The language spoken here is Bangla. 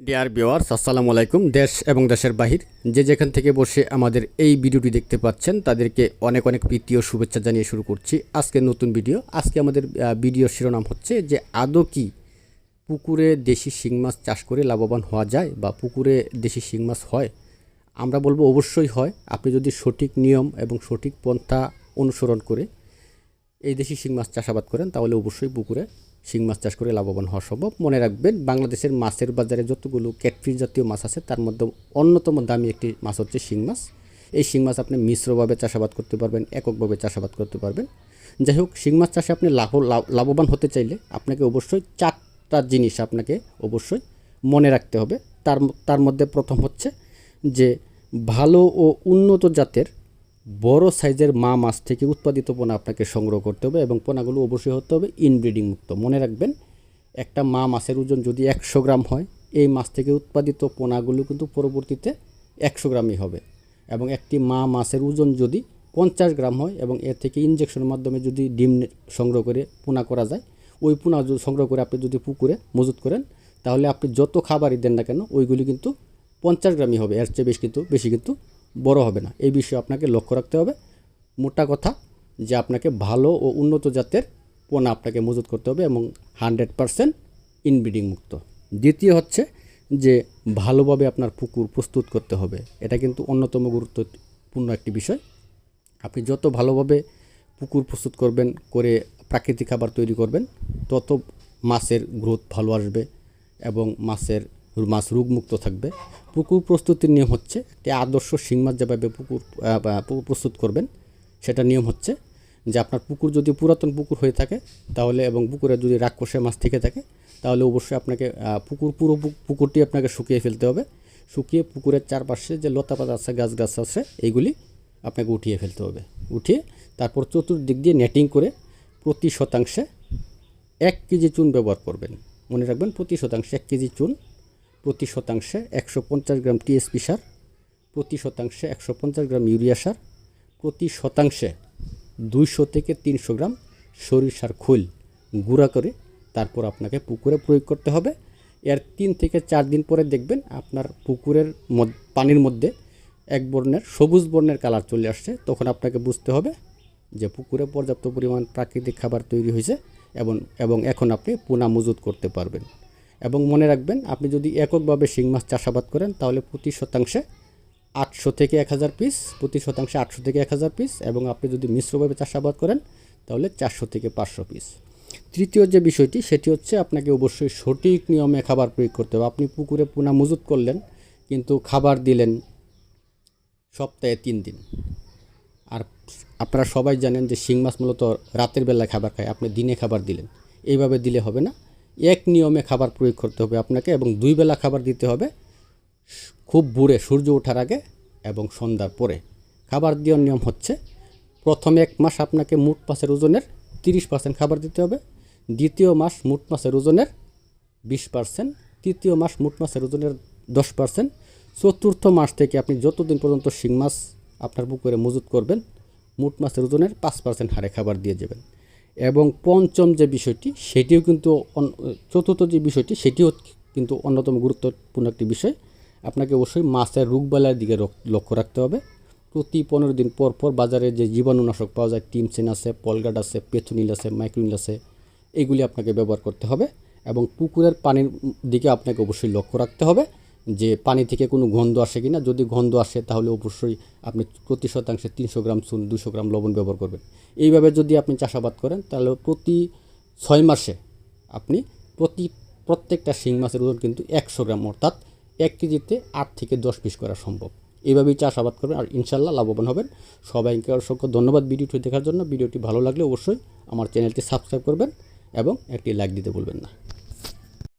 ডিয়ার ভিওয়ার্স আসসালামু আলাইকুম। দেশ এবং দেশের বাহির, যে যেখান থেকে বসে আমাদের এই ভিডিওটি দেখতে পাচ্ছেন, তাদেরকে অনেক অনেক প্রীতি ও শুভেচ্ছা জানিয়ে শুরু করছি আজকে নতুন ভিডিও। আজকে আমাদের ভিডিওর শিরোনাম হচ্ছে যে আদৌ কি পুকুরে দেশি শিং মাছ চাষ করে লাভবান হওয়া যায় বা পুকুরে দেশি শিং মাছ হয়? আমরা বলব অবশ্যই হয়। আপনি যদি সঠিক নিয়ম এবং সঠিক পন্থা অনুসরণ করে এই দেশি শিং মাছ চাষাবাদ করেন, তাহলে অবশ্যই পুকুরে শিং মাছ চাষ করে লাভবান হওয়া সম্ভব। মনে রাখবেন, বাংলাদেশের মাছের বাজারে যতগুলো ক্যাটফিস জাতীয় মাছ আছে, তার মধ্যে অন্যতম দামি একটি মাছ হচ্ছে শিং মাছ। এই শিং মাছ আপনি মিশ্রভাবে চাষাবাদ করতে পারবেন, এককভাবে চাষাবাদ করতে পারবেন। যাই হোক, শিং মাছ চাষে আপনি লাভ, লাভ- লাভবান হতে চাইলে আপনাকে অবশ্যই চারটা জিনিস আপনাকে অবশ্যই মনে রাখতে হবে। তার তার মধ্যে প্রথম হচ্ছে যে ভালো ও উন্নত জাতের বড় সাইজের মা মাছ থেকে উৎপাদিত পোনা আপনাকে সংগ্রহ করতে হবে এবং পোনাগুলো অবশ্যই হতে হবে ইনব্রিডিং মুক্ত। মনে রাখবেন, একটা মা মাছের ওজন যদি একশো গ্রাম হয়, এই মাছ থেকে উৎপাদিত পোনাগুলো কিন্তু পরবর্তীতে একশো গ্রামই হবে। এবং একটি মা মাছের ওজন যদি পঞ্চাশ গ্রাম হয় এবং এর থেকে ইনজেকশনের মাধ্যমে যদি ডিম সংগ্রহ করে পোনা করা যায়, ওই পোনা সংগ্রহ করে আপনি যদি পুকুরে মজুত করেন, তাহলে আপনি যত খাবারই দেন না কেন, ওইগুলি কিন্তু পঞ্চাশ গ্রামই হবে। এর চেয়ে বেশি কিন্তু বেশি কিন্তু বড় হবে না। এই বিষয়ে আপনাকে লক্ষ্য রাখতে হবে। মোটা কথা যে আপনাকে ভালো ও উন্নত জাতের পোনা আপনাকে মজুত করতে হবে এবং হান্ড্রেড পারসেন্ট ইনব্রিডিং মুক্ত। দ্বিতীয় হচ্ছে যে ভালোভাবে আপনার পুকুর প্রস্তুত করতে হবে। এটা কিন্তু অন্যতম গুরুত্বপূর্ণ একটি বিষয়। আপনি যত ভালোভাবে পুকুর প্রস্তুত করবেন, করে প্রাকৃতিক খাবার তৈরি করবেন, তত মাছের গ্রোথ ভালো আসবে এবং মাছের মাছ রোগমুক্ত থাকবে। পুকুর প্রস্তুতির নিয়ম হচ্ছে একটি আদর্শ শিং মাছ যেভাবে পুকুর পুকুর প্রস্তুত করবেন, সেটা নিয়ম হচ্ছে যে আপনার পুকুর যদি পুরাতন পুকুর হয়ে থাকে, তাহলে এবং পুকুরে যদি রাক্ষসে মাছ থেকে থাকে, তাহলে অবশ্যই আপনাকে পুকুর, পুরো পুকুরটি আপনাকে শুকিয়ে ফেলতে হবে। শুকিয়ে পুকুরের চারপাশে যে লতাপাতা আছে গাছ গাছ আছে, এইগুলি আপনাকে উঠিয়ে ফেলতে হবে। উঠিয়ে তারপর চতুর্দিক দিয়ে নেটিং করে প্রতি শতাংশে এক কেজি চুন ব্যবহার করবেন। মনে রাখবেন, প্রতি শতাংশে এক কেজি চুন প্রতি শতাংশে একশো পঞ্চাশ গ্রাম টিএসপি সার, প্রতি শতাংশে একশো পঞ্চাশ গ্রাম ইউরিয়া সার, প্রতি শতাংশে দুইশো থেকে তিনশো গ্রাম সরিষার খোল গুঁড়া করে তারপর আপনাকে পুকুরে প্রয়োগ করতে হবে। এর তিন থেকে চার দিন পরে দেখবেন আপনার পুকুরের পানির মধ্যে এক বর্ণের সবুজ বর্ণের কালার চলে আসছে। তখন আপনাকে বুঝতে হবে যে পুকুরে পর্যাপ্ত পরিমাণ প্রাকৃতিক খাবার তৈরি হয়েছে এবং এবং এখন আপনি পোনা মজুত করতে পারবেন। এবং মনে রাখবেন, আপনি যদি এককভাবে শিং মাছ চাষাবাদ করেন, তাহলে প্রতি শতাংশে আটশো থেকে এক হাজার পিস প্রতি শতাংশে আটশো থেকে এক হাজার পিস এবং আপনি যদি মিশ্রভাবে চাষাবাদ করেন, তাহলে চারশো থেকে পাঁচশো পিস তৃতীয় যে বিষয়টি, সেটি হচ্ছে আপনাকে অবশ্যই সঠিক নিয়মে খাবার প্রয়োগ করতে হবে। আপনি পুকুরে পোনা মজুত করলেন, কিন্তু খাবার দিলেন সপ্তাহে তিন দিন। আর আপনারা সবাই জানেন যে শিং মাছ মূলত রাতের বেলায় খাবার খায়, আপনি দিনে খাবার দিলেন। এইভাবে দিলে হবে না। এক নিয়মে খাবার প্রয়োগ করতে হবে আপনাকে এবং দুই বেলা খাবার দিতে হবে। খুব ভোরে সূর্য ওঠার আগে এবং সন্ধ্যার পরে। খাবার দেওয়ার নিয়ম হচ্ছে, প্রথম এক মাস আপনাকে মুট মাছের ওজনের তিরিশ পার্সেন্ট খাবার দিতে হবে। দ্বিতীয় মাস মুট মাছের ওজনের বিশ পার্সেন্ট। তৃতীয় মাস মুট মাছের ওজনের দশ পার্সেন্ট। চতুর্থ মাস থেকে আপনি যতদিন পর্যন্ত শিং মাছ আপনার পুকুরে মজুত করবেন, মুট মাছের ওজনের পাঁচ পার্সেন্ট হারে খাবার দিয়ে যাবেন। এবং পঞ্চম যে বিষয়টি, সেটিও কিন্তু চতুর্থ যে বিষয়টি, সেটিও কিন্তু অন্যতম গুরুত্বপূর্ণ একটি বিষয়। আপনাকে অবশ্যই মাছের রোগবালার দিকে লক্ষ্য রাখতে হবে। প্রতি পনেরো দিন পর পর বাজারে যে জীবাণুনাশক পাওয়া যায়, টিমসেন আছে, পলগাট আছে, পেথুনিল আছে, মাইক্রোনিল আছে, এগুলি আপনাকে ব্যবহার করতে হবে এবং পুকুরের পানির দিকে আপনাকে অবশ্যই লক্ষ্য রাখতে হবে। যে পানি থেকে কোনো গন্ধ আসে কি না যদি গন্ধ আসে তাহলে অবশ্যই আপনি প্রতি শতাংশে তিনশো গ্রাম চুন, দুশো গ্রাম লবণ ব্যবহার করবেন। এইভাবে যদি আপনি চাষাবাদ করেন, তাহলে প্রতি ছয় মাসে আপনি প্রতি প্রত্যেকটা শিং মাছের ওজন কিন্তু একশো গ্রাম, অর্থাৎ এক কেজিতে আট থেকে দশ পিস করা সম্ভব। এইভাবেই চাষাবাদ করবেন আর ইনশাল্লাহ লাভবান হবেন। সবাইকে অসংখ্য ধন্যবাদ ভিডিওটি দেখার জন্য। ভিডিওটি ভালো লাগলে অবশ্যই আমার চ্যানেলটি সাবস্ক্রাইব করবেন এবং একটি লাইক দিতে ভুলবেন না।